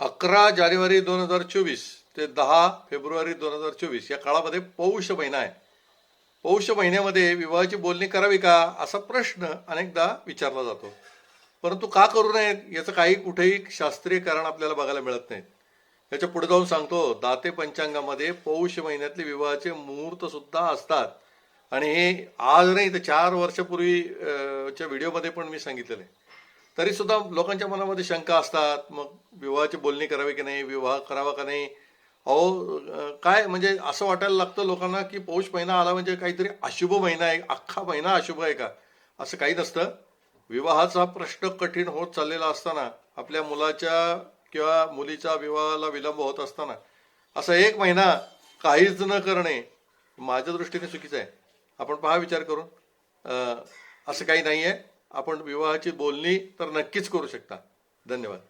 अकरा जानेवारी दोन हजार चोवीस ते दहा फेब्रुवारी दोन हजार चोवीस या काळामध्ये पौष महिना आहे. पौष महिन्यामध्ये विवाहाची बोलणी करावी का असा प्रश्न अनेकदा विचारला जातो. परंतु का करू नयेत याचं काही कुठेही शास्त्रीय कारण आपल्याला बघायला मिळत नाही याच्यापुढे जाऊन सांगतो दाते पंचांगामध्ये पौष महिन्यातले विवाहाचे मुहूर्त सुद्धा असतात. आणि हे आज नाही तर चार वर्षापूर्वीच्या व्हिडिओमध्ये पण मी सांगितलेलं आहे. तरी सुद्धा लोकांच्या मनामध्ये शंका असतात. मग विवाहाची बोलणी करावी की नाही? विवाह करावा का नाही? अहो काय? म्हणजे असं वाटायला लागतं लोकांना की पौष महिना आला म्हणजे काहीतरी अशुभ महिना आहे. अख्खा महिना अशुभ आहे का? असं काही नसतं. विवाहाचा प्रश्न कठीण होत चाललेला असताना आपल्या मुलाच्या किंवा मुलीच्या विवाहाला विलंब होत असताना असा एक महिना काहीच न करणे माझ्या दृष्टीने चुकीचं आहे. आपण पहा विचार करून. असं काही नाही आहे आपण विवाहाची बोलणी तर नक्कीच करू शकता. धन्यवाद.